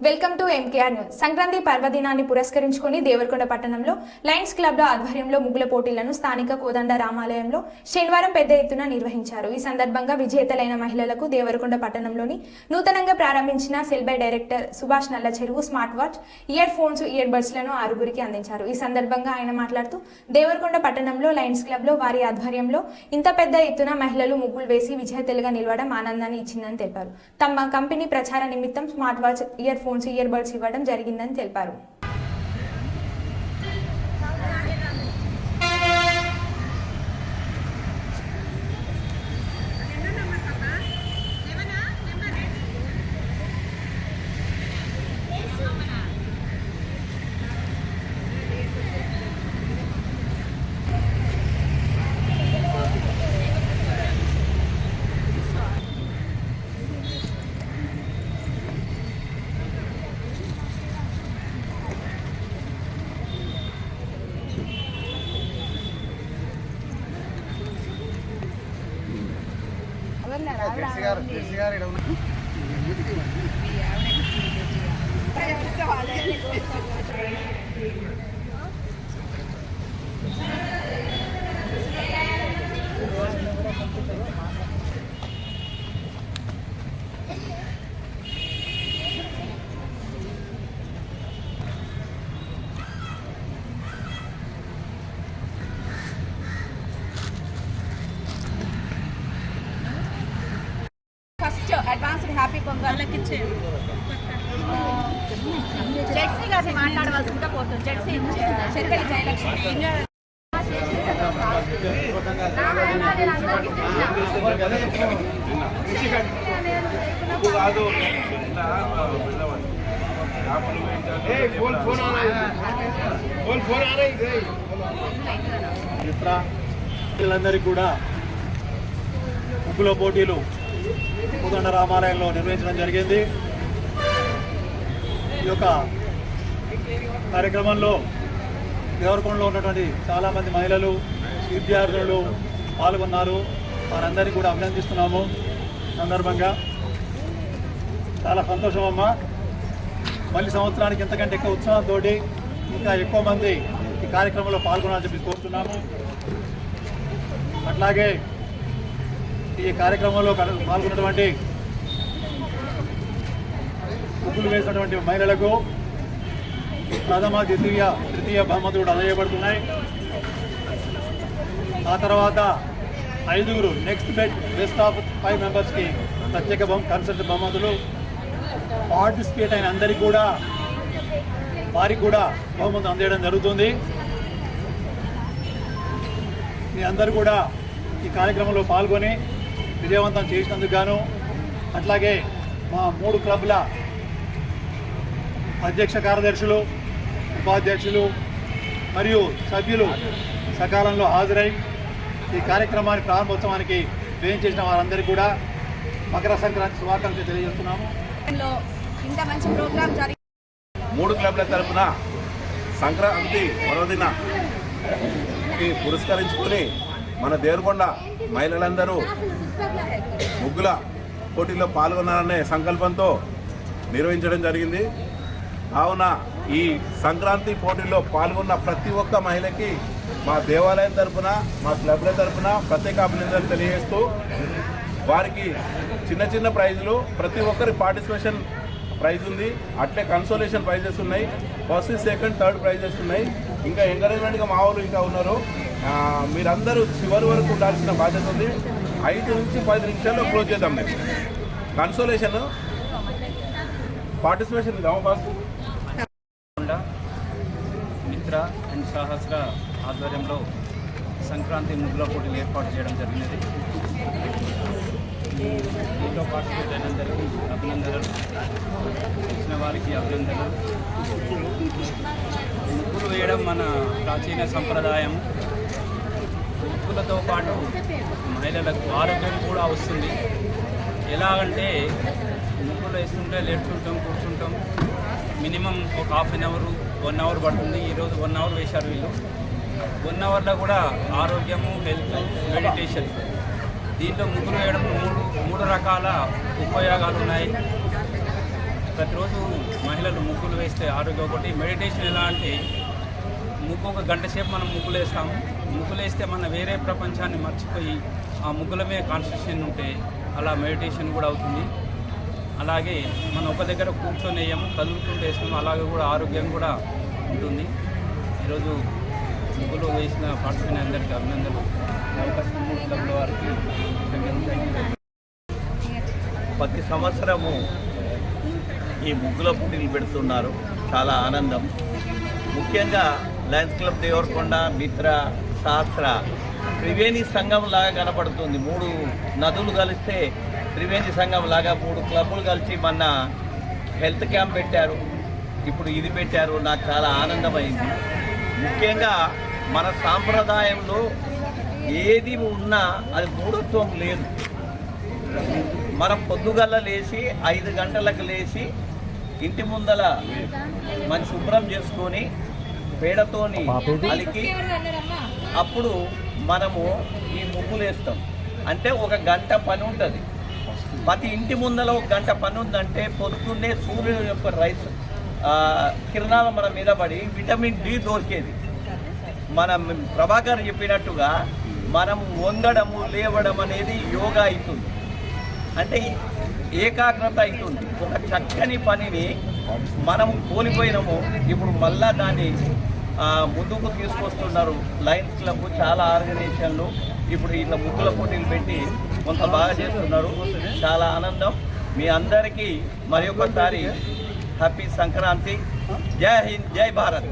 Welcome to MKR news Sankranti పర్వదినాన్ని పురస్కరించుకుని దేవరకొండ పట్టణంలో లయన్స్ క్లబ్లో ఆధ్వర్యంలో ముగ్గుల పోటీలను స్థానిక కోదండ రామాలయంలో శనివారం పెద్ద ఎత్తున నిర్వహించారు. ఈ సందర్భంగా విజేతలైన మహిళలకు దేవరకొండ పట్టణంలోని నూతనంగా ప్రారంభించిన సెల్బై director Subhash Nalla Cheruvu smart watch earphones year బడ్స్లను ఆరుగురికి అందించారు. ఈ సందర్భంగా ఆయన మాట్లాడుతూ దేవరకొండ పట్టణంలో లయన్స్ క్లబ్లో వారి ఆధ్వర్యంలో ఇంత పెద్ద ఎత్తున మహిళలు ముగ్గులు వేసి విజేతలుగా నిలవడం ఆనందాన్ని ఇచ్చిందని తెలిపారు. తమ కంపెనీ ప్రచార నిమిత్తం smart watch earphones earbuds ఇవ్వడం జరిగిందని తెలిపారు. First advanced happy Pongal ZC గారిని మాట్లాడవలసిందిగా పోతుంది జెడ్సీ శంకరి జయలక్ష్మి. కాదు మిత్ర పిల్లలందరికీ కూడా ముగ్గుల పోటీలు. కోదండ రామాలయంలో నిర్వహించడం జరిగింది. ఈ యొక్క కార్యక్రమంలో దేవరకొండలో ఉన్నటువంటి చాలామంది మహిళలు విద్యార్థులు పాల్గొన్నారు. వారందరినీ కూడా అభినందిస్తున్నాము సందర్భంగా. చాలా సంతోషం అమ్మా మళ్ళీ సంవత్సరానికి ఇంతకంటే ఎక్కువ ఉత్సాహంతో ఇంకా ఎక్కువ మంది ఈ కార్యక్రమంలో పాల్గొనాలని చెప్పి కోరుతున్నాము. అట్లాగే ఈ కార్యక్రమంలో కల- పాల్గొన్నటువంటి ముగ్గులు వేసినటువంటి మహిళలకు ప్రథమ ద్వితీయ తృతీయ బహుమతులు కూడా అందజేయబడుతున్నాయి. ఆ తర్వాత ఐదుగురు next bet best of five మెంబర్స్కి ప్రత్యేక కన్సల్ట్ బహుమతులు. పార్టిసిపేట్ అయిన అందరికీ కూడా వారికి కూడా బహుమతులు అందజేయడం జరుగుతుంది. మీ అందరూ కూడా ఈ కార్యక్రమంలో పాల్గొని విజయవంతం చేసినందుకు గాను అట్లాగే మా మూడు క్లబ్ల అధ్యక్ష కార్యదర్శులు ఉపాధ్యక్షులు మరియు సభ్యులు సకాలంలో హాజరై ఈ కార్యక్రమాన్ని ప్రారంభోత్సవానికి చేసిన వారందరికీ కూడా మకర సంక్రాంతి శుభాకాంక్షలు తెలియజేస్తున్నాము. లో ఇంత మంచి ప్రోగ్రామ్ జరిగి మూడు క్లబ్ల తరపున సంక్రాంతి పర్వదిన కి పురస్కరించుకొని మన దేవరకొండ మహిళలందరూ ముగ్గుల పోటీలో పాల్గొనాలనే సంకల్పంతో నిర్వహించడం జరిగింది. కావున ఈ సంక్రాంతి పోటీలో పాల్గొన్న ప్రతి ఒక్క మహిళకి మా దేవాలయం తరపున మా క్లబ్ల తరపున ప్రత్యేక అభినందనలు తెలియజేస్తూ వారికి చిన్న చిన్న ప్రైజులు ప్రతి ఒక్కరి పార్టిసిపేషన్ ప్రైజ్ ఉంది. అట్లే కన్సోలేషన్ ప్రైజెస్ ఉన్నాయి. ఫస్ట్ సెకండ్ థర్డ్ ప్రైజెస్ ఉన్నాయి. ఇంకా ఎంకరేజ్మెంట్గా మా వాళ్ళు ఇంకా ఉన్నారు. మీరందరూ చివరి వరకు ఉండాల్సిన బాధ్యత ఉంది. ఐదు నుంచి పది నిమిషాల్లో క్లోజ్ చేద్దాం మేము కన్సోలేషన్ పార్టిసిపేషన్ రామబాస్ మిత్ర అండ్ సాహస్ర ఆధ్వర్యంలో సంక్రాంతి ముగ్గుల పోటీలు ఏర్పాటు చేయడం జరిగినది. దీంట్లో పార్టిసిపేట్ అయినందరికీ అభినందనలు. వచ్చిన వారికి అభినందనలు. ముగ్గులు వేయడం మన ప్రాచీన సంప్రదాయం. ముగ్గులతో పాటు మహిళలకు ఆరోగ్యం కూడా వస్తుంది. ఎలాగంటే ముగ్గులు వేస్తుంటే లేచుంటాం కూర్చుంటాం. మినిమం ఒక half an hour one hour పడుతుంది. ఈరోజు వన్ అవర్ వేశారు వీళ్ళు. వన్ అవర్లో కూడా ఆరోగ్యము హెల్త్ మెడిటేషన్. దీంట్లో ముగ్గులు వేయడం మూడు మూడు రకాల ఉపయోగాలు ఉన్నాయి. ప్రతిరోజు మహిళలు ముగ్గులు వేస్తే ఆరోగ్యం ఒకటి. మెడిటేషన్ ఎలా అంటే ముగ్గు ఒక గంట సేపు మనం ముగ్గులు వేస్తాము. ముగ్గులు వేస్తే మన వేరే ప్రపంచాన్ని మర్చిపోయి ఆ ముగ్గుల మీద కాన్సన్ట్రేషన్ ఉంటే అలా మెడిటేషన్ కూడా అవుతుంది. అలాగే మనం ఒక దగ్గర కూర్చొని వేయము కదులుతుంటే వేస్తాము అలాగే కూడా ఆరోగ్యం కూడా ఉంటుంది. ఈరోజు ముగ్గులు వేసిన పార్టిసిపెంట్ అందరికీ అభినందనలు. అవకాశం వారికి ప్రతి సంవత్సరము ఈ ముగ్గుల పోటీలు పెడుతున్నారు. చాలా ఆనందం. ముఖ్యంగా లయన్స్ క్లబ్ దేవరకొండ మిత్ర శాస్త్ర. త్రివేణి సంఘం లాగా కనపడుతుంది. మూడు నదులు కలిస్తే త్రివేణి సంఘం లాగా మూడు క్లబ్బులు కలిసి మొన్న హెల్త్ క్యాంప్ పెట్టారు. ఇప్పుడు ఇది పెట్టారు. నాకు చాలా ఆనందమైంది. ముఖ్యంగా మన సాంప్రదాయంలో ఏది ఉన్నా అది మూఢత్వం లేదు. మనం పొద్దుగల్ల లేచి ఐదు గంటలకు లేచి ఇంటి ముందల మన శుభ్రం చేసుకొని పేడతోని అలికి అప్పుడు మనము ఈ ముగ్గులు వేస్తాం అంటే ఒక గంట పని ఉంటుంది ప్రతి ఇంటి ముందల ఒక గంట పని ఉందంటే పొద్దున్నే సూర్యుడు యొక్క రైస్ కిరణాలు మన మీద పడి విటమిన్ డి దొరికేది. మనం ప్రభాకర్ చెప్పినట్టుగా మనం వంగడము లేవడం అనేది యోగా అవుతుంది. అంటే ఏకాగ్రత అవుతుంది. ఒక చక్కని పనిని మనం కోల్పోయినాము ఇప్పుడు మళ్ళా దాన్ని ముందుకు తీసుకొస్తున్నారు. లయన్స్ క్లబ్ చాలా ఆర్గనైజేషన్లు ఇప్పుడు ఇట్లా ముగ్గుల పోటీలు పెట్టి కొంత బాగా చేస్తున్నారు. చాలా ఆనందం. మీ అందరికీ మరి ఒకసారి హ్యాపీ సంక్రాంతి. జై హింద్ జై భారత్.